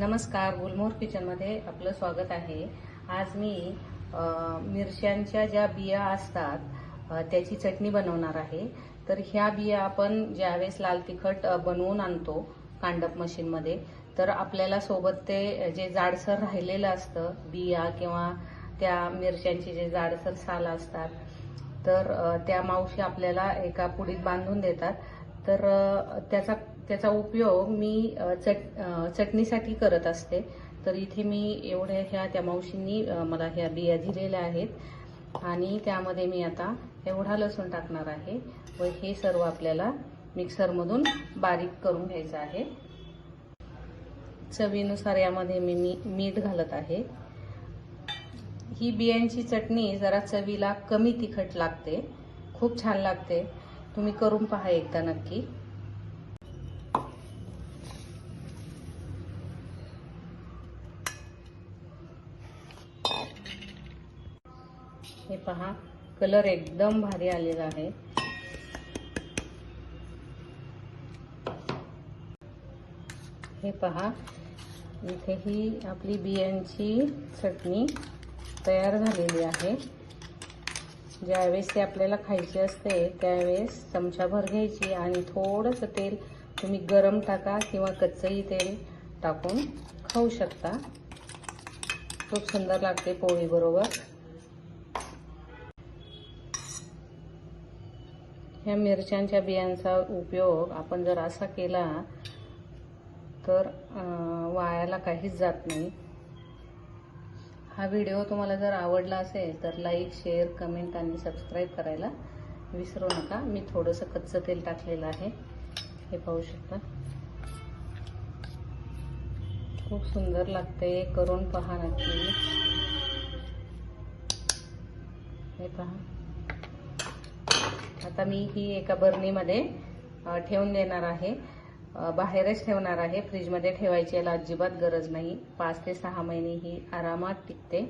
नमस्कार गुलमोहर किचनमध्ये आपलं स्वागत आहे. आज मी मिरच्यांच्या ज्या बिया असतात त्याची चटणी बनवणार आहे. तर ह्या बिया आपण ज्यावेळेस लाल तिखट बनवून आणतो कांडप मशीनमध्ये तर आपल्याला सोबत ते जे जाडसर राहिलेलं असतं बिया किंवा त्या मिरच्यांचे जे जाडसर साल असतात तर त्या मावशी आपल्याला एका पुडीत बांधून देतात. तर त्याचा त्याचा उपयोग मी चट चटणीसाठी करत असते. तर इथे मी एवढ्या ह्या त्या मावशींनी मला ह्या बिया दिलेल्या आहेत. आणि त्यामध्ये मी आता एवढा लसूण टाकणार आहे व हे सर्व आपल्याला मिक्सरमधून बारीक करून घ्यायचं आहे. चवीनुसार यामध्ये मी मी मीठ घालत आहे. ही बियांची चटणी जरा चवीला कमी तिखट लागते. खूप छान लागते. तुम्ही करून पहा एकदा नक्की. हे पहा कलर एकदम भारी आलेला आहे. हे पहा इथे ही आपली बियांची चटणी तयार झालेली आहे. ज्यावेळेस ते आपल्याला खायची असते त्यावेळेस चमचाभर घ्यायची आणि थोडंसं तेल तुम्ही गरम टाका किंवा कच्चही तेल टाकून खाऊ शकता. खूप सुंदर लागते पोळीबरोबर ह्या मिरच्यांच्या बियांचा उपयोग आपण जर असा केला तर वायाला काहीच जात नाही. हा व्हिडिओ तुम्हाला जर आवडला असेल तर लाईक शेअर कमेंट आणि सबस्क्राईब करायला विसरू नका. मी थोडंसं कच्चं तेल टाकलेलं आहे. हे पाहू शकता. खूप सुंदर लागते करून पहा नक्की. हे पहा. आता मी ही एका बरणीमध्ये ठेवून देणार आहे. बाहेरच ठेवणार आहे. फ्रीजमध्ये ठेवायची याला अजिबात गरज नाही. पाच ते सहा महिने ही आरामात टिकते.